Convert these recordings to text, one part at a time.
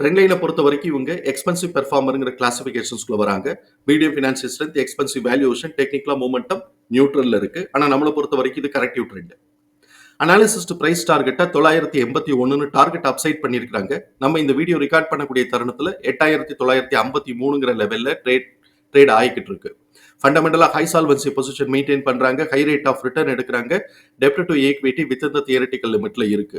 ட்ரெண்ட்லைனை பொறுத்த வரைக்கும் இவங்க எக்ஸ்பென்சிவ் பெர்ஃபார்மருங்கிற கிளாசிஃபிகேஷன்ஸ்குள்ள வராங்க. Medium financial strength expensive valuation டெக்னிக்கலா மூமெண்டம் நியூட்ரல்ல இருக்கு. ஆனா நம்மளை பொறுத்த வரைக்கும் இது கரெக்டிவ் ட்ரெண்ட் அனாலிசிஸ்ட் பிரைஸ் டார்கெட்டா தொள்ளாயிரத்தி எண்பத்தி ஒன்றுன்னு டார்கெட் அப்சைட் பண்ணியிருக்காங்க நம்ம இந்த வீடியோ ரெக்கார்ட் பண்ணக்கூடிய தருணத்தில் எட்டாயிரத்தி தொள்ளாயிரத்தி ஐம்பத்தி மூணுங்கிற லெவலில் ட்ரேட் ட்ரேட் ஆகிக்கிட்டு இருக்கு. ஃபண்டமெண்டலாக ஹை சால்வன்சி பொசிஷன் மெயின்டைன் பண்ணுறாங்க ஹை ரேட் ஆஃப் ரிட்டர்ன் எடுக்கிறாங்க. டெப்ட் டு ஈக்விட்டி வித் இந்த தியரட்டிக்கல் லிமிட்ல இருக்கு.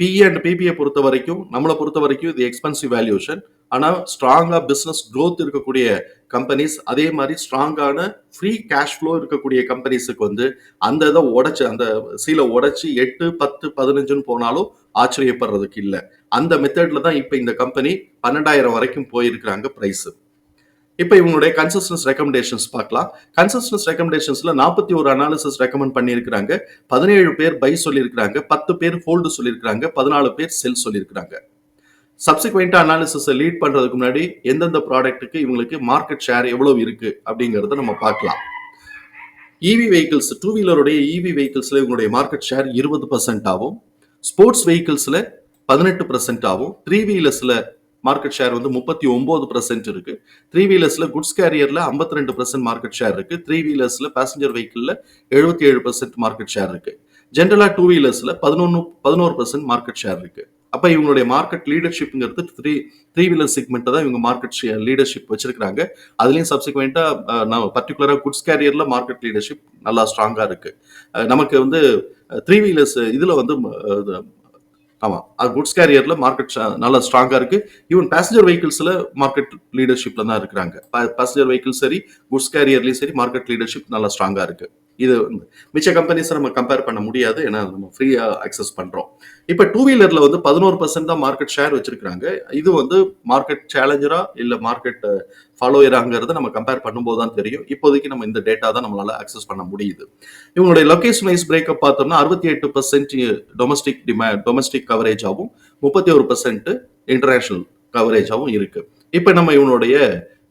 பிஇ அண்ட் பிபிஐ பொறுத்த வரைக்கும் நம்மளை பொறுத்த வரைக்கும் இது எக்ஸ்பென்சிவ் வேல்யூஷன் ஆனால் ஸ்ட்ராங்காக பிஸ்னஸ் க்ரோத் இருக்கக்கூடிய கம்பெனிஸ் அதே மாதிரி ஸ்ட்ராங்கான ஃப்ரீ கேஷ் ஃப்ளோ இருக்கக்கூடிய கம்பெனிஸுக்கு வந்து அந்த இதை உடச்சி அந்த சீலை உடச்சி எட்டு பத்து பதினஞ்சுன்னு போனாலும் ஆச்சரியப்படுறதுக்கு இல்லை. அந்த மெத்தடில் தான் இப்போ இந்த கம்பெனி பன்னெண்டாயிரம் வரைக்கும் போயிருக்கிறாங்க ப்ரைஸு இப்போ இவங்களுடைய கன்சிஸ்டன்ஸ் ரெக்கமெண்டேஷன்ஸ் பார்க்கலாம். கன்சிஸ்டன்ஸ் ரெக்கமெண்டேஷன்ஸ்ல நாற்பத்தி ஒரு அனாலிசிஸ் ரெக்கமெண்ட் பண்ணியிருக்கிறாங்க. பதினேழு பேர் பை சொல்லியிருக்கிறாங்க. பத்து பேர் ஹோல்டு சொல்லியிருக்கிறாங்க. பதினாலு பேர் செல் சொல்லியிருக்கிறாங்க. சப்சிக்வெண்ட்டாக அனாலிசிஸை லீட் பண்ணுறதுக்கு முன்னாடி எந்தெந்த ப்ராடக்ட்டுக்கு இவங்களுக்கு மார்க்கெட் ஷேர் எவ்வளோ இருக்கு அப்படிங்கிறத நம்ம பார்க்கலாம். இவி வெஹிக்கிள்ஸ் டூ வீலருடைய இவி வெஹிக்கிள்ஸில் இவங்களுடைய மார்க்கெட் ஷேர் இருபது பர்சன்ட் ஆகும். ஸ்போர்ட்ஸ் வெஹிக்கிள்ஸில் பதினெட்டு பர்சன்ட் ஆகும். த்ரீ வீலர்ஸில் மார்க்கெட் ஷேர் வந்து முப்பத்தி ஒன்பது பர்சன்ட் இருக்கு. த்ரீ வீலர்ஸ்ல குட்ஸ் கேரியர்ல ஐம்பத்தி ரெண்டு பர்சன்ட் மார்க்கெட் ஷேர் இருக்கு. த்ரீ வீலர்ஸ்ல பேசஞ்சர் வெஹிக்கிள்ல எழுபத்தி ஏழு பர்சன்ட் மார்க்கெட் ஷேர் இருக்கு. ஜென்ரலா டூ வீலர்ஸ்ல பதினொன்னு பதினோரு பர்சன்ட் மார்க்கெட் ஷேர் இருக்கு. அப்ப இவங்களுடைய மார்க்கெட் லீடர்ஷிப்ங்கிறது த்ரீ த்ரீ வீலர் செக்மெண்ட் தான் இவங்க மார்க்கெட் லீடர்ஷிப் வச்சிருக்கிறாங்க. அதுலயும் சப்சிக்வெண்டா நான் பர்டிகுலரா குட்ஸ் கேரியர்ல மார்க்கெட் லீடர்ஷிப் நல்லா ஸ்ட்ராங்கா இருக்கு. நமக்கு வந்து த்ரீ வீலர்ஸ் இதுல வந்து ஆமாம் ஆமா. அது குட்ஸ் கேரியர்ல மார்க்கெட் நல்லா ஸ்ட்ராங்கா இருக்கு. ஈவன் பேசஞ்சர் வெஹிக்கிள்ஸ்ல மார்க்கெட் லீடர்ஷிப்ல தான் இருக்கிறாங்க. பேசஞ்சர் வெஹிக்கிள் சரி குட்ஸ் கேரியர்லயும் சரி மார்க்கெட் லீடர்ஷிப் நல்லா ஸ்ட்ராங்கா இருக்கு. இது வந்து மிச்ச கம்பெனிஸை நம்ம கம்பேர் பண்ண முடியாது. ஏன்னா நம்ம ஃப்ரீயாக அக்சஸ் பண்ணுறோம் இப்போ டூ வீலரில் வந்து பதினோரு பர்சன்ட் தான் மார்க்கெட் ஷேர் வச்சிருக்காங்க இது வந்து மார்க்கெட் சேலஞ்சரா இல்லை மார்க்கெட் ஃபாலோயராங்கிறத நம்ம கம்பேர் பண்ணும்போது தான் தெரியும். இப்போதைக்கு நம்ம இந்த டேட்டா தான் நம்மளால அக்சஸ் பண்ண முடியுது. இவங்களுடைய லொகேஷன் வைஸ் பிரேக்கப் பார்த்தோம்னா அறுபத்தி எட்டு percent domestic demand domestic coverage ஆகும் முப்பத்தி ஒரு பர்சன்ட் இன்டர்நேஷனல் கவரேஜாகவும் இருக்கு. இப்போ நம்ம இவனுடைய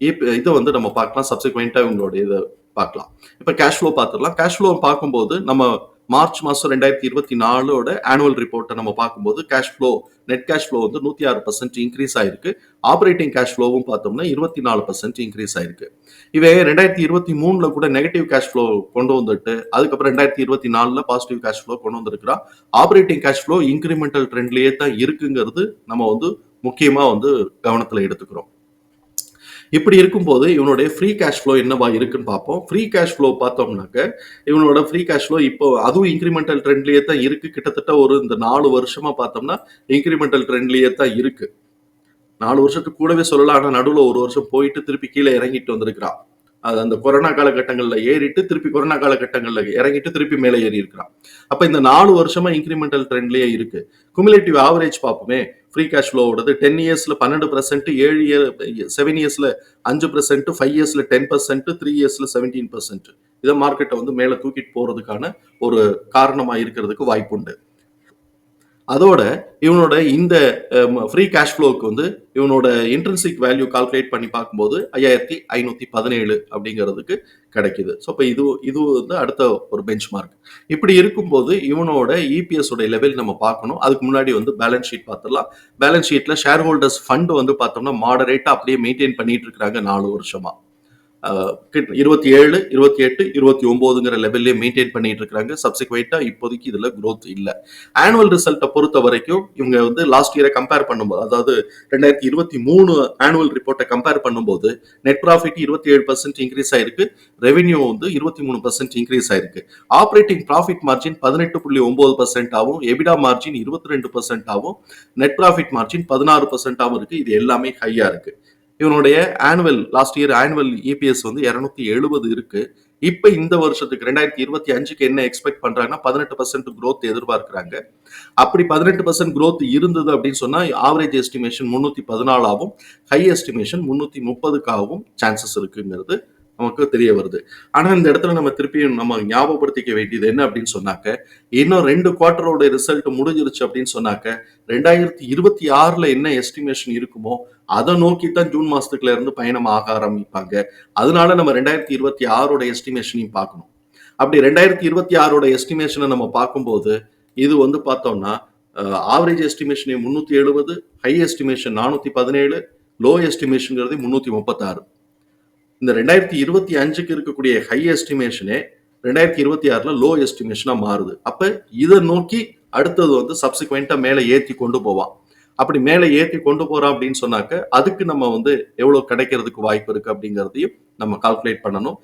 இப்ப இதை வந்து நம்ம பார்க்கலாம். சப்சிக்வெண்ட்டாக இவங்களுடைய இதை பார்க்கலாம். இப்போ கேஷ் ஃப்ளோ பார்த்துடலாம். கேஷ் ஃப்ளோ பார்க்கும்போது நம்ம மார்ச் மாதம் ரெண்டாயிரத்தி இருபத்தி நாலோட ஆனுவல் ரிப்போர்ட்டை நம்ம பார்க்கும்போது cash flow net cash flow வந்து நூற்றி ஆறு பர்சன்ட் இன்க்ரீஸ் ஆயிருக்கு ஆப்ரேட்டிங் கேஷ் ஃப்ளோவும் பார்த்தோம்னா இருபத்தி நாலு பர்சன்ட் இன்க்ரீஸ் ஆயிருக்கு. இவன் ரெண்டாயிரத்தி இருபத்தி மூணில் கூட நெகட்டிவ் கேஷ் ஃப்ளோ கொண்டு வந்துட்டு அதுக்கப்புறம் ரெண்டாயிரத்தி இருபத்தி நாலில் பாசிட்டிவ் கேஷ் ஃப்ளோ கொண்டு வந்திருக்கிறா. ஆப்ரேட்டிங் கேஷ் ஃப்ளோ இன்க்ரிமெண்டல் ட்ரெண்ட்லேயே தான் இருக்குங்கிறது நம்ம வந்து முக்கியமாக வந்து கவனத்தில் எடுத்துக்கிறோம். இப்படி இருக்கும்போது இவனுடைய ஃப்ரீ கேஷ் ஃப்ளோ என்னவா இருக்குன்னு பார்ப்போம். ஃப்ரீ கேஷ் ஃப்ளோ பார்த்தோம்னாக்க இவனோட ஃப்ரீ கேஷ் ஃப்ளோ இப்போ அதுவும் இன்க்ரிமெண்டல் ட்ரெண்ட்லேயே தான் இருக்கு. கிட்டத்தட்ட ஒரு இந்த நாலு வருஷமா பார்த்தோம்னா இன்க்ரிமெண்டல் ட்ரெண்ட்லேயே தான் இருக்கு. நாலு வருஷத்துக்கு கூடவே சொல்லலாம். ஆனால் நடுவில் ஒரு வருஷம் போயிட்டு திருப்பி கீழே இறங்கிட்டு வந்திருக்கிறான் அது அந்த கொரோனா காலகட்டங்களில் ஏறிட்டு திருப்பி கொரோனா காலகட்டங்களில் இறங்கிட்டு திருப்பி மேலே ஏறி இருக்கிறான் அப்போ இந்த நாலு வருஷமா இன்க்ரிமெண்டல் ட்ரெண்ட்லேயே இருக்கு. குமுலேட்டிவ் ஆவரேஜ் பார்ப்போமே ஃப்ரீ கேஷ் ஃப்ளோவோடது டென் இயர்ஸில் பன்னெண்டு பர்சன்ட் ஏழு இயர் செவன் இயர்ஸ்ல அஞ்சு பர்சன்ட் ஃபைவ் இயர்ஸ்ல டென் பர்சன்ட் த்ரீ இயர்ஸில் செவன்டீன் பர்சன்ட் இதை மார்க்கெட்டை வந்து மேலே தூக்கிட்டு போறதுக்கான ஒரு காரணமாக இருக்கிறதுக்கு வாய்ப்புண்டு. அதோட இவனோட இந்த ஃப்ரீ கேஷ் ஃப்ளோவுக்கு வந்து இவனோட இன்ட்ரென்சிக் வேல்யூ கால்குலேட் பண்ணி பார்க்கும்போது ஐயாயிரத்தி ஐநூற்றி பதினேழு அப்படிங்கிறதுக்கு கிடைக்குது. ஸோ இப்போ இது இது வந்து அடுத்த ஒரு பெஞ்ச் மார்க் இப்படி இருக்கும்போது இவனோட இபிஎஸ் உடைய லெவல் நம்ம பார்க்கணும். அதுக்கு முன்னாடி வந்து பேலன்ஸ் ஷீட் பார்த்துடலாம். பேலன்ஸ் ஷீட்டில் ஷேர் ஹோல்டர்ஸ் ஃபண்ட் வந்து பார்த்தோம்னா மாடரேட்டாக அப்படியே மெயின்டைன் பண்ணிட்டு இருக்கிறாங்க நாலு வருஷமாக இருபத்தி ஏழு இருபத்தி எட்டு இருபத்தி ஒன்பதுங்கிற லெவல்லே மெயின்டைன் பண்ணிட்டு இருக்கிறாங்க. சப்சிக்வெண்டா இப்போதைக்கு இதுல குரோத் இல்லை. ஆனுவல் ரிசல்ட்டை பொறுத்த வரைக்கும் இவங்க வந்து லாஸ்ட் இயரை கம்பேர் பண்ணும்போது அதாவது ரெண்டாயிரத்தி இருபத்தி மூணு ஆனுவல் ரிப்போர்ட்டை கம்பேர் பண்ணும்போது நெட் ப்ராஃபிட் இருபத்தி ஏழு பர்சன்ட் இன்க்ரீஸ் ஆயிருக்கு. ரெவென்யூ வந்து இருபத்தி மூணு பர்சன்ட் இன்க்ரீஸ் ஆயிருக்கு. ஆப்ரேட்டிங் ப்ராஃபிட் மார்ஜின் பதினெட்டு புள்ளி ஒன்பது பர்சன்ட் ஆகும் எபிடா மார்ஜின் இருபத்தி ரெண்டு பர்சன்ட் ஆகும் நெட் ப்ராஃபிட் மார்ஜின் பதினாறு பர்சன்ட் ஆகும் இருக்கு. இது எல்லாமே ஹையா இருக்கு. இவனுடைய annual last year annual EPS வந்து இரநூத்தி எழுபது இருக்கு. இப்ப இந்த வருஷத்துக்கு ரெண்டாயிரத்தி இருபத்தி அஞ்சுக்கு என்ன எக்ஸ்பெக்ட் பண்றாங்கன்னா பதினெட்டு பர்சன்ட் குரோத் எதிர்பார்க்கிறாங்க. அப்படி பதினெட்டு பர்சன்ட் குரோத் இருந்தது அப்படின்னு சொன்னா ஆவரேஜ் எஸ்டிமேஷன் முன்னூத்தி பதினாலாவும் ஹை எஸ்டிமேஷன் முன்னூத்தி முப்பதுக்காகவும் சான்சஸ் இருக்குங்கிறது. நமக்கு தெரிய வருது. ஆனா இந்த இடத்துல நம்ம திருப்பியும் நம்ம ஞாபகப்படுத்திக்க வேண்டியது என்ன அப்படின்னு சொன்னாக்க இன்னும் ரெண்டு குவார்டரோட ரிசல்ட் முடிஞ்சிருச்சு அப்படின்னு சொன்னாக்க ரெண்டாயிரத்தி இருபத்தி ஆறுல என்ன எஸ்டிமேஷன் இருக்குமோ அதை நோக்கி தான் ஜூன் மாசத்துக்குள்ள இருந்து பயணம் ஆக ஆரம்பிப்பாங்க. அதனால நம்ம ரெண்டாயிரத்தி இருபத்தி ஆறோட எஸ்டிமேஷனையும் பார்க்கணும். அப்படி ரெண்டாயிரத்தி இருபத்தி ஆறோட எஸ்டிமேஷனை நம்ம பார்க்கும்போது இது வந்து பார்த்தோம்னா ஆவரேஜ் எஸ்டிமேஷன் முன்னூத்தி எழுபது ஹை எஸ்டிமேஷன் நானூத்தி பதினேழு லோ எஸ்டிமேஷனுங்கிறது முன்னூத்தி முப்பத்தாறு. இந்த ரெண்டாயிரத்தி இருபத்தி அஞ்சுக்கு இருக்கக்கூடிய ஹை எஸ்டிமேஷனே ரெண்டாயிரத்தி இருபத்தி ஆறுல லோ எஸ்டிமேஷனா மாறுது. அப்ப இதை நோக்கி அடுத்தது வந்து சப்சிக்வெண்டா மேலே ஏத்தி கொண்டு போவான். அப்படி மேலே ஏத்தி கொண்டு போறான் அப்படின்னு சொன்னாக்க அதுக்கு நம்ம வந்து எவ்வளவு கிடைக்கிறதுக்கு வாய்ப்பு இருக்கு அப்படிங்கிறதையும் நம்ம கால்குலேட் பண்ணணும்.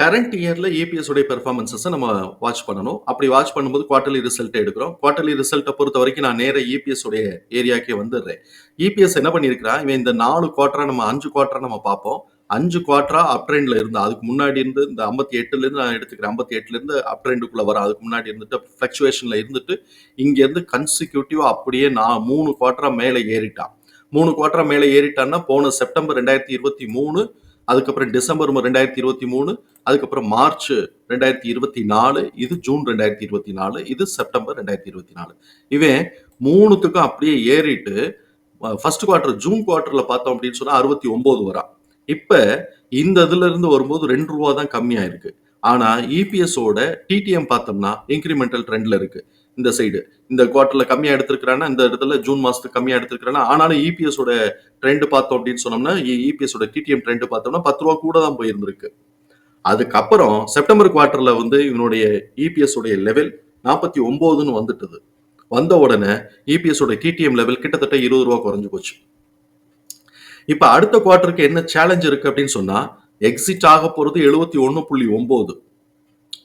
கரண்ட் இயர்ல ஏபிஎஸ் உடைய பெர்ஃபார்மன்சஸை நம்ம வாட்ச் பண்ணணும். அப்படி வாட்ச் பண்ணும்போது குவார்டர்லி ரிசல்ட் எடுக்கிறோம். குவார்டர்லி ரிசல்ட்டை பொறுத்த வரைக்கும் நான் நேர இபிஎஸ் உடைய ஏரியாக்கே வந்துடுறேன். இபிஎஸ் என்ன பண்ணியிருக்கிறான்? இவன் இந்த நாலு குவார்டரா நம்ம அஞ்சு குவார்டரா நம்ம பார்ப்போம். அஞ்சு குவார்டரா அப் ட்ரெண்ட்ல இருந்து அதுக்கு முன்னாடி இருந்து இந்த ஐம்பத்தி எட்டுல இருந்து நான் எடுத்துக்கிறேன் ஐம்பத்தி எட்டுல இருந்து அப் ட்ரெண்டுக்குள்ள வர அதுக்கு முன்னாடி இருந்துட்டு ஃபிளக்சுவேஷன்ல இருந்துட்டு இங்க இருந்து கன்சிக்யூட்டிவா அப்படியே நான் மூணு குவார்டரா மேலே ஏறிட்டான். மூணு குவார்டரா மேலே ஏறிட்டான்னா போன செப்டம்பர் ரெண்டாயிரத்தி இருபத்தி மூணு அதுக்கப்புறம் டிசம்பர் ரெண்டாயிரத்தி இருபத்தி மூணு அதுக்கப்புறம் மார்ச் ரெண்டாயிரத்தி இருபத்தி நாலு இது ஜூன் ரெண்டாயிரத்தி இருபத்தி நாலு இது செப்டம்பர் ரெண்டாயிரத்தி இருபத்தி நாலு. இவன் மூணுத்துக்கும் அப்படியே ஏறிட்டு ஃபர்ஸ்ட் குவார்டர் ஜூன் குவார்டர்ல பார்த்தோம் அப்படின்னு சொன்னா அறுபத்தி ஒன்பது வரான். இப்ப இந்த இதுல இருந்து வரும்போது ரெண்டு ரூபா தான் கம்மியா இருக்கு ஆனா இபிஎஸ் டிடிஎம் பார்த்தோம்னா இன்க்ரிமெண்டல் ட்ரெண்ட்ல இருக்கு. இந்த சைடு இந்த குவார்டர்ல கம்மியா எடுத்திருக்கிறான்னா இந்த இடத்துல ஜூன் மாசத்துக்கு கம்மியா எடுத்திருக்கிறான்னா ஆனாலும் இபிஎஸ் ட்ரெண்ட் பார்த்தோம் அப்படின்னு சொன்னோம்னா இபிஎஸோட டிடிஎம் ட்ரெண்ட் பார்த்தோம்னா பத்து ரூபா கூட தான் போயிருந்திருக்கு. அதுக்கப்புறம் செப்டம்பர் குவார்டர்ல வந்து இவனுடைய இபிஎஸ் உடைய லெவல் நாற்பத்தி ஒன்பதுன்னு வந்துட்டது. வந்த உடனே இபிஎஸ் டிடிஎம் லெவல் கிட்டத்தட்ட இருபது ரூபா குறைஞ்சு போச்சு. இப்ப அடுத்த குவார்ட்டருக்கு என்ன சேலஞ்ச் இருக்கு அப்படின்னு சொன்னா எக்ஸிட் ஆக போறது எழுபத்தி ஒன்னு புள்ளி ஒன்பது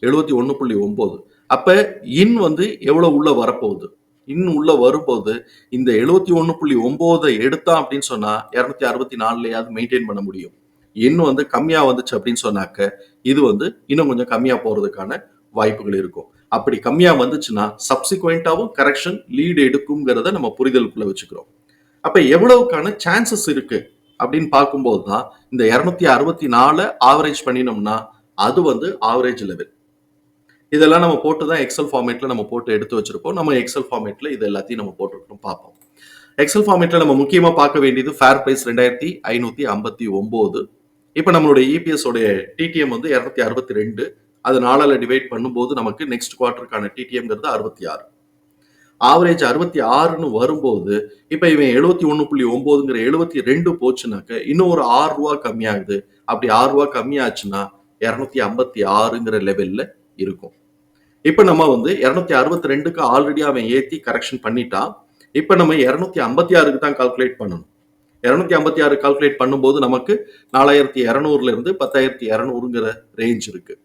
எழுபத்தி ஒன்னு புள்ளி ஒன்பது அப்ப இன் வந்து எவ்வளவு உள்ள வரப்போகுது? இன் உள்ள வரும்போது இந்த எழுபத்தி ஒன்னு புள்ளி ஒன்பதை எடுத்தான் அப்படின்னு சொன்னா இருநூத்தி அறுபத்தி நாலுலயாவது மெயின்டைன் பண்ண முடியும். இன் வந்து கம்மியா வந்துச்சு அப்படின்னு சொன்னாக்க இது வந்து இன்னும் கொஞ்சம் கம்மியா போறதுக்கான வாய்ப்புகள் இருக்கும். அப்படி கம்மியா வந்துச்சுன்னா சப்சிக்வெண்ட்டாகவும் கரெக்ஷன் லீடு எடுக்குங்கிறத நம்ம புரிதலுக்குள்ள வச்சுக்கிறோம். அப்ப எவ்வளவுக்கான சான்சஸ் இருக்கு? அப்படின்னு பார்க்கும்போது தான் இந்த இரநூத்தி அறுபத்தி நாலு ஆவரேஜ் பண்ணினோம்னா அது வந்து ஆவரேஜ் லெவல் இதெல்லாம் நம்ம போட்டு தான் எக்ஸல் ஃபார்மேட்ல நம்ம போட்டு எடுத்து வச்சிருப்போம். நம்ம எக்ஸல் ஃபார்மேட்ல இது எல்லாத்தையும் நம்ம போட்டுருக்கோம் பார்ப்போம். எக்ஸல் ஃபார்மேட்ல நம்ம முக்கியமா பார்க்க வேண்டியது ஃபேர் பிரைஸ் ரெண்டாயிரத்தி ஐநூத்தி ஐம்பத்தி ஒன்பது இப்போ நம்மளுடைய இபிஎஸ் உடைய டிடிஎம் வந்து இரநூத்தி அறுபத்தி ரெண்டு. அது நாளால டிவைட் பண்ணும்போது நமக்கு நெக்ஸ்ட் குவார்டருக்கான டிடிஎம்ங்கிறது அறுபத்தி ஆறு. ஆவரேஜ் அறுபத்தி ஆறுன்னு வரும்போது இப்போ இவன் எழுபத்தி ஒன்று புள்ளி ஒம்போதுங்கிற எழுபத்தி ரெண்டு போச்சுனாக்க இன்னும் ஒரு ஆறு ரூபா கம்மியாகுது. அப்படி ஆறு ரூபா கம்மியாச்சுன்னா இரநூத்தி ஐம்பத்தி ஆறுங்கிற லெவலில் இருக்கும். இப்போ நம்ம வந்து இரநூத்தி அறுபத்தி ரெண்டுக்கு ஆல்ரெடி அவன் ஏற்றி கரெக்ஷன் பண்ணிட்டான் இப்போ நம்ம இரநூத்தி ஐம்பத்தி ஆறுக்கு தான் கால்குலேட் பண்ணணும். இரநூத்தி ஐம்பத்தி ஆறு கால்குலேட் பண்ணும்போது நமக்கு நாலாயிரத்தி இரநூறுல இருந்து பத்தாயிரத்தி இரநூறுங்கிற ரேஞ்ச் இருக்குது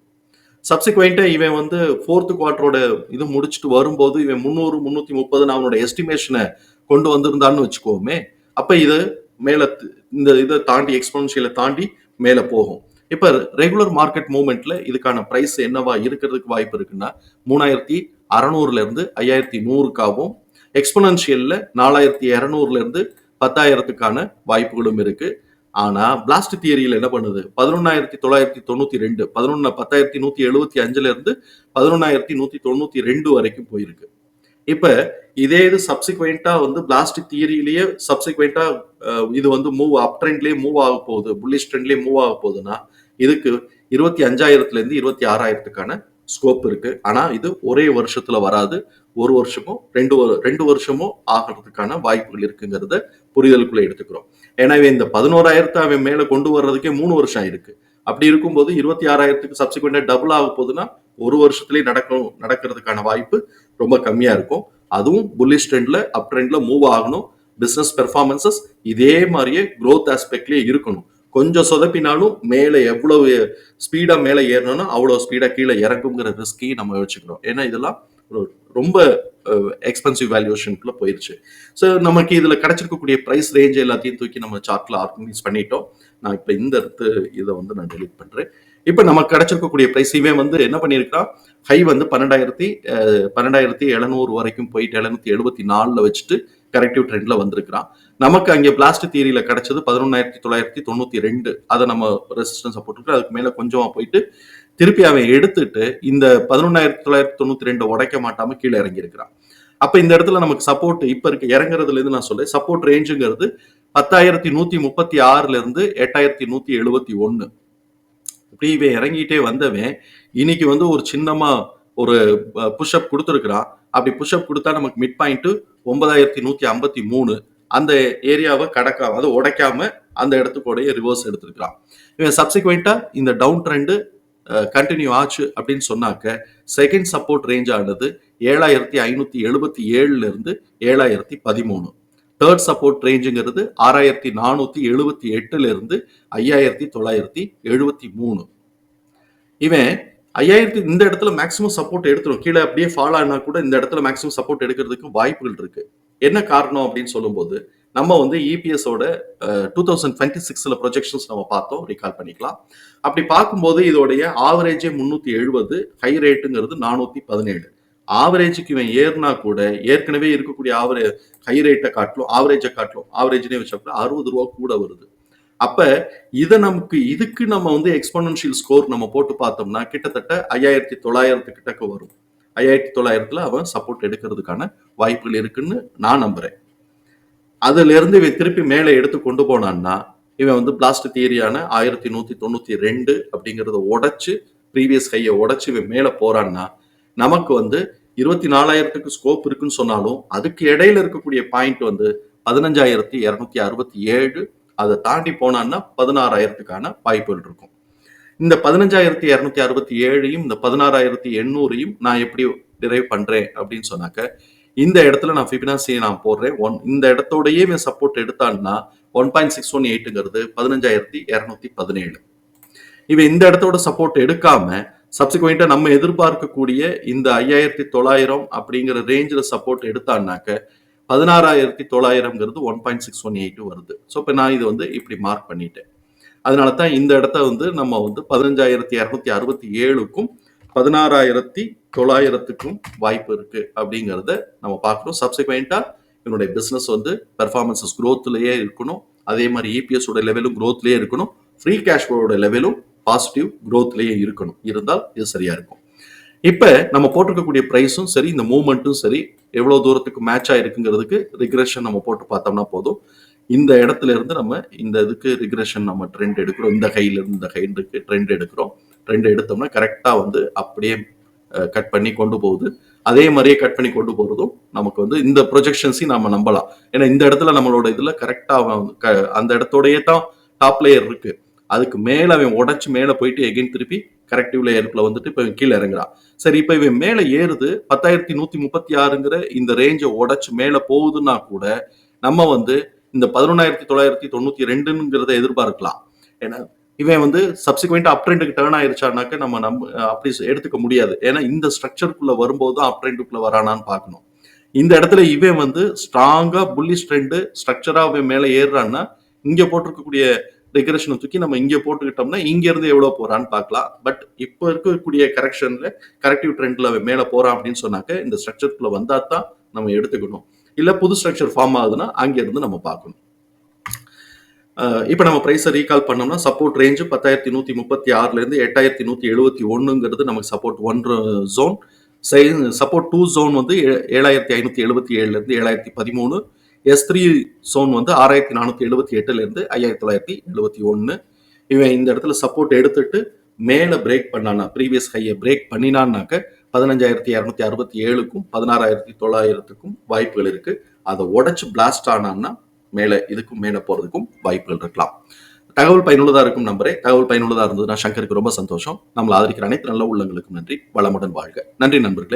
சப்சிக்வெண்ட்டாக இவன் வந்து ஃபோர்த்து குவார்ட்டரோட இது முடிச்சுட்டு வரும்போது இவன் முந்நூறு முந்நூற்றி முப்பதுன்னு அவனோட எஸ்டிமேஷனை கொண்டு வந்திருந்தான்னு வச்சுக்கோமே அப்போ இது மேலே இந்த இதை தாண்டி எக்ஸ்போனன்ஷியலை தாண்டி மேலே போகும். இப்போ ரெகுலர் மார்க்கெட் மூமெண்ட்டில் இதுக்கான ப்ரைஸ் என்னவா இருக்கிறதுக்கு வாய்ப்பு இருக்குன்னா மூணாயிரத்தி அறநூறுலேருந்து ஐயாயிரத்தி நூறுக்காகவும் எக்ஸ்போனன்ஷியல்ல நாலாயிரத்தி இரநூறுலேருந்து பத்தாயிரத்துக்கான வாய்ப்புகளும் இருக்குது ஆனா பிளாஸ்ட் தியரியில் என்ன பண்ணுது? பதினொன்னாயிரத்தி தொள்ளாயிரத்தி தொண்ணூத்தி ரெண்டு பதினொன்னு பத்தாயிரத்தி நூத்தி எழுபத்தி அஞ்சுல இருந்து பதினொன்னாயிரத்தி நூத்தி தொண்ணூத்தி ரெண்டு வரைக்கும் போயிருக்கு. இப்ப இதே இது சப்சிக்வெண்டா வந்து பிளாஸ்டிக் தியரியிலேயே சப்சிக்வெண்டா இது வந்து மூவ் அப் ட்ரெண்ட்லயே மூவ் ஆக போகுது புல்லிஷ் ட்ரெண்ட்லயே மூவ் ஆக போகுதுன்னா இதுக்கு இருபத்தி அஞ்சாயிரத்துல இருந்து இருபத்தி ஆறாயிரத்துக்கான ஸ்கோப் இருக்கு. ஆனா இது ஒரே வருஷத்துல வராது. ஒரு வருஷமோ ரெண்டு வரு- ரெண்டு வருஷமோ ஆகிறதுக்கான வாய்ப்புகள் இருக்குங்கிறத புரிதலுக்குள்ள எடுத்துக்கிறோம். ஏன்னா இவன் இந்த பதினோராயிரத்தை அவன் மேலே கொண்டு வர்றதுக்கே மூணு வருஷம் ஆயிருக்கு. அப்படி இருக்கும்போது இருபத்தி ஆறாயிரத்துக்கு சப்சிக்வெண்ட்டாக டபுள் ஆக போகுதுன்னா ஒரு வருஷத்துலேயே நடக்கும் நடக்கிறதுக்கான வாய்ப்பு ரொம்ப கம்மியாக இருக்கும். அதுவும் புல்லிஷ் ட்ரெண்டில் அப் ட்ரெண்டில் மூவ் ஆகணும். பிஸ்னஸ் பெர்ஃபார்மன்சஸ் இதே மாதிரியே க்ரோத் ஆஸ்பெக்ட்லேயே இருக்கணும். கொஞ்சம் சொதப்பினாலும் மேலே எவ்வளவு ஸ்பீடாக மேலே ஏறணும்னா அவ்வளோ ஸ்பீடாக கீழே இறங்குங்கிற ரிஸ்கையும் நம்ம வச்சுக்கிறோம் ஏன்னா இதெல்லாம் ஒரு ரொம்ப எக்ஸ்பென்சிவ் வேல்யூஷனுக்குள்ள போயிருச்சு. ஸோ நமக்கு இதில் கிடைச்சிருக்கக்கூடிய ப்ரைஸ் ரேஞ்ச் எல்லாத்தையும் தூக்கி நம்ம சார்ட்ல ஆர்கனைஸ் பண்ணிட்டோம். நான் இப்போ இந்த இடத்து இதை வந்து நான் டெலிட் பண்றேன். இப்போ நமக்கு கிடைச்சிருக்கக்கூடிய பிரைஸ் இவன் வந்து என்ன பண்ணியிருக்கான் ஹை வந்து பன்னெண்டாயிரத்தி பன்னெண்டாயிரத்தி எழுநூறு வரைக்கும் போயிட்டு எழுநூத்தி எழுபத்தி நாலுல வச்சுட்டு கரெக்டிவ் ட்ரெண்ட்ல வந்திருக்கிறான். நமக்கு அங்கே பிளாஸ்ட் தியரியில கிடைச்சது பதினொன்னாயிரத்தி தொள்ளாயிரத்தி தொண்ணூத்தி ரெண்டு. அதை நம்ம ரெசிஸ்டன்ஸ் போட்டுருக்கு அதுக்கு மேல கொஞ்சமா போயிட்டு திருப்பி அவன் எடுத்துட்டு இந்த பதினொன்னாயிரத்தி தொள்ளாயிரத்தி தொண்ணூத்தி ரெண்டு உடைக்க மாட்டாம கீழே இறங்கியிருக்கிறான். அப்போ அப்ப இந்த இடத்துல நமக்கு சப்போர்ட் இப்ப இருக்க இறங்குறதுல இருந்து நான் சொல்ல சப்போர்ட் ரேஞ்சுங்கிறது பத்தாயிரத்தி நூத்தி முப்பத்தி ஆறுல இருந்து எட்டாயிரத்தி நூத்தி எழுபத்தி ஒன்னு இப்படி இவன் இறங்கிட்டே வந்தவன் இன்னைக்கு வந்து ஒரு சின்னமா ஒரு புஷ்அப் கொடுத்துருக்குறான். அப்படி புஷ்அப் கொடுத்தா நமக்கு மிட் பாயிண்ட் ஒன்பதாயிரத்தி நூத்தி ஐம்பத்தி மூணு. அந்த ஏரியாவை கடக்காம அதை உடைக்காம அந்த இடத்துக்கூடைய ரிவர்ஸ் எடுத்திருக்கிறான். இவன் சப்சிக்வெண்டா இந்த டவுன் ட்ரெண்டு கண்டினியூ ஆச்சு அப்படின்னு சொன்னாக்க செகண்ட் சப்போர்ட் ரேஞ்ச் ஆனது ஏழாயிரத்தி ஐநூத்தி எழுபத்தி ஏழுல இருந்து ஏழாயிரத்தி பதிமூணு. தேர்ட் சப்போர்ட் ரேஞ்சுங்கிறது ஆறாயிரத்தி நானூத்தி எழுபத்தி எட்டுல இருந்து ஐயாயிரத்தி தொள்ளாயிரத்தி எழுபத்தி மூணு. இவன் ஐயாயிரத்தி இந்த இடத்துல மேக்ஸிமம் சப்போர்ட் எடுத்துரும். கீழே அப்படியே ஃபாலோ ஆனா கூட இந்த இடத்துல மேக்ஸிமம் சப்போர்ட் எடுக்கிறதுக்கு வாய்ப்புகள் இருக்கு. என்ன காரணம் அப்படின்னு சொல்லும்போது நம்ம வந்து இபிஎஸோட டூ தௌசண்ட் டுவெண்ட்டி சிக்ஸில் ப்ரொஜெக்ஷன்ஸ் நம்ம பார்த்தோம் ரீகால் பண்ணிக்கலாம். அப்படி பார்க்கும்போது இதோடைய ஆவரேஜே முந்நூற்றி எழுபது ஹை ரேட்டுங்கிறது நானூற்றி பதினேழு. ஆவரேஜுக்கு இவன் ஏறினா கூட ஏற்கனவே இருக்கக்கூடிய ஆவரேஜ் ஹை ரேட்டை காட்டிலும் ஆவரேஜை காட்டிலும் ஆவரேஜ்னே வச்சப்போ அறுபது ரூபா கூட வருது. அப்போ இதை நமக்கு இதுக்கு நம்ம வந்து எக்ஸ்பனன்ஷியல் ஸ்கோர் நம்ம போட்டு பார்த்தோம்னா கிட்டத்தட்ட ஐயாயிரத்தி தொள்ளாயிரத்து கிட்டக்க வரும். ஐயாயிரத்தி தொள்ளாயிரத்தில் அவன் சப்போர்ட் எடுக்கிறதுக்கான வாய்ப்புகள் இருக்குன்னு நான் நம்புகிறேன் அதிலிருந்து இவன் திருப்பி மேலே எடுத்து கொண்டு போனான்னா இவன் வந்து பிளாஸ்ட் தியரியான ஆயிரத்தி நூத்தி தொண்ணூத்தி ரெண்டு அப்படிங்கறத உடைச்சு ப்ரீவியஸ் கையை உடைச்சு இவன் மேலே போறான்னா நமக்கு வந்து இருபத்தி நாலாயிரத்துக்கு ஸ்கோப் இருக்குன்னு சொன்னாலும் அதுக்கு இடையில இருக்கக்கூடிய பாயிண்ட் வந்து பதினஞ்சாயிரத்தி இருநூத்தி அறுபத்தி ஏழு அதை தாண்டி போனான்னா பதினாறாயிரத்துக்கான வாய்ப்புகள் இருக்கும். இந்த பதினஞ்சாயிரத்தி இரநூத்தி அறுபத்தி ஏழையும் இந்த பதினாறாயிரத்தி எண்ணூறையும் நான் எப்படி டிரைவ் பண்றேன் அப்படின்னு சொன்னாக்க இந்த இடத்துல நான் ஃபிபினாசி நான் போடுறேன். ஒன் இந்த இடத்தோடையே இவன் சப்போர்ட் எடுத்தான்னா ஒன் பாயிண்ட் சிக்ஸ் ஒன் எயிட்டுங்கிறது பதினஞ்சாயிரத்தி இரநூத்தி பதினேழு. இவன் இந்த இடத்தோட சப்போர்ட் எடுக்காம சப்சிக்வெண்ட்டாக நம்ம எதிர்பார்க்கக்கூடிய இந்த ஐயாயிரத்தி தொள்ளாயிரம் அப்படிங்கிற ரேஞ்சில் சப்போர்ட் எடுத்தான்னாக்க பதினாறாயிரத்தி தொள்ளாயிரம்ங்கிறது one point six one eight வருது. ஸோ இப்போ நான் இது வந்து இப்படி மார்க் பண்ணிட்டேன். அதனால தான் இந்த இடத்த வந்து நம்ம வந்து பதினஞ்சாயிரத்தி இரநூத்தி அறுபத்தி ஏழுக்கும் பதினாறாயிரத்தி தொள்ளாயிரத்துக்கும் வாய்ப்பு இருக்கு அப்படிங்கிறத நம்ம பார்க்கணும். சப்சிக்வெண்டா என்னுடைய பிஸ்னஸ் வந்து பெர்ஃபார்மன்சஸ் க்ரோத்லயே இருக்கணும். அதே மாதிரி இபிஎஸ் லெவலும் க்ரோத்லேயே இருக்கணும். ஃப்ரீ கேஷ் ஃப்ளோட லெவலும் பாசிட்டிவ் க்ரோத்லேயே இருக்கணும். இருந்தால் இது சரியா இருக்கும். இப்போ நம்ம போட்டிருக்கக்கூடிய ப்ரைஸும் சரி இந்த மூவ்மெண்ட்டும் சரி எவ்வளோ தூரத்துக்கு மேட்ச் ஆயிருக்குங்கிறதுக்கு ரிக்ரெஷன் நம்ம போட்டு பார்த்தோம்னா போதும். இந்த இடத்துல இருந்து நம்ம இந்த இதுக்கு ரிக்ரெஷன் நம்ம ட்ரெண்ட் எடுக்கிறோம். இந்த கையில இருந்து இந்த கைண்டுக்கு ட்ரெண்ட் எடுக்கிறோம். ட்ரெண்ட் எடுத்தோம்னா கரெக்டாக வந்து அப்படியே கட் பண்ணி கொண்டு போகுது. அதே மாதிரியே கட் பண்ணி கொண்டு போகிறதும் நமக்கு வந்து இந்த ப்ரொஜெக்ஷன்ஸையும் நம்ம நம்பலாம். ஏன்னா இந்த இடத்துல நம்மளோட இதில் கரெக்டாக அந்த இடத்தோடையே தான் டாப் லேயர் இருக்கு. அதுக்கு மேலே அவன் உடச்சி மேலே போயிட்டு எகைன் திருப்பி கரெக்டிவ் லேயருக்குள்ள வந்துட்டு இப்போ இவன் கீழே இறங்குறான். சரி இப்போ இவன் மேலே ஏறுது பத்தாயிரத்தி நூற்றி முப்பத்தி ஆறுங்கிற இந்த ரேஞ்சை உடச்சி மேலே போகுதுன்னா கூட நம்ம வந்து இந்த பதினொன்னாயிரத்தி தொள்ளாயிரத்தி தொண்ணூற்றி ரெண்டுங்கிறத எதிர்பார்க்கலாம். ஏன்னா இவன் வந்து சப்சிக்வெண்ட் அப் ட்ரெண்டுக்கு டேர்ன் ஆயிருச்சானாக்க நம்ம நம்ம அப்படி எடுத்துக்க முடியாது. ஏன்னா இந்த ஸ்ட்ரக்சருக்குள்ள வரும்போது தான் அப் ட்ரெண்டுக்குள்ள வரானான்னு பார்க்கணும். இந்த இடத்துல இவன் வந்து ஸ்ட்ராங்கா புள்ளி ட்ரெண்டு ஸ்ட்ரக்சரா அவன் மேலே ஏறுறான்னா இங்க போட்டிருக்கக்கூடிய டெக்கரேஷனை தூக்கி நம்ம இங்க போட்டுக்கிட்டோம்னா இங்க இருந்து எவ்வளவு போறான்னு பார்க்கலாம். பட் இப்போ இருக்கக்கூடிய கரெக்ஷன்ல கரெக்டிவ் ட்ரெண்ட்ல அவன் மேல போறான் அப்படின்னு சொன்னாக்க இந்த ஸ்ட்ரக்சருக்குள்ள வந்தா தான் நம்ம எடுத்துக்கணும். இல்ல புது ஸ்ட்ரக்சர் ஃபார்ம் ஆகுதுன்னா அங்க இருந்து நம்ம பார்க்கணும். இப்போ நம்ம ப்ரைஸை ரீகால் பண்ணோம்னா சப்போர்ட் ரேஞ்சு பத்தாயிரத்தி நூற்றி முப்பத்தி ஆறுலேருந்து எட்டாயிரத்தி நூற்றி எழுபத்தி ஒன்றுங்கிறது நமக்கு support one zone support two zone வந்து ஏ- ஏழாயிரத்தி ஐநூற்றி எழுபத்தி ஏழுலேருந்து ஏழாயிரத்தி பதிமூணு. எஸ் த்ரீ ஜோன் வந்து ஆறாயிரத்தி நானூற்றி எழுபத்தி எட்டுலேருந்து ஐயாயிரத்தி தொள்ளாயிரத்தி எழுபத்தி ஒன்று இவன் இந்த இடத்துல சப்போர்ட் எடுத்துட்டு மேலே பிரேக் பண்ணானா ப்ரீவியஸ் ஹையை பிரேக் பண்ணினான்னாக்க பதினஞ்சாயிரத்தி இரநூத்தி அறுபத்தி ஏழுக்கும் பதினாறாயிரத்தி தொள்ளாயிரத்துக்கும் வாய்ப்புகள் இருக்குது அதை உடச்சி பிளாஸ்ட் ஆனான்னா மேலே இதுக்கும் மேலே போகிறதுக்கும் வாய்ப்புகள் இருக்கலாம். தகவல் பயனுள்ளதாக இருக்கும் நம்பரே தகவல் பயனுள்ளதாக இருந்ததுன்னா சங்கருக்கு ரொம்ப சந்தோஷம். நம்மளை ஆதரிக்கிற அனைத்து நல்ல உள்ளங்களுக்கும் நன்றி. வளமுடன் வாழ்க. நன்றி நண்பர்களே.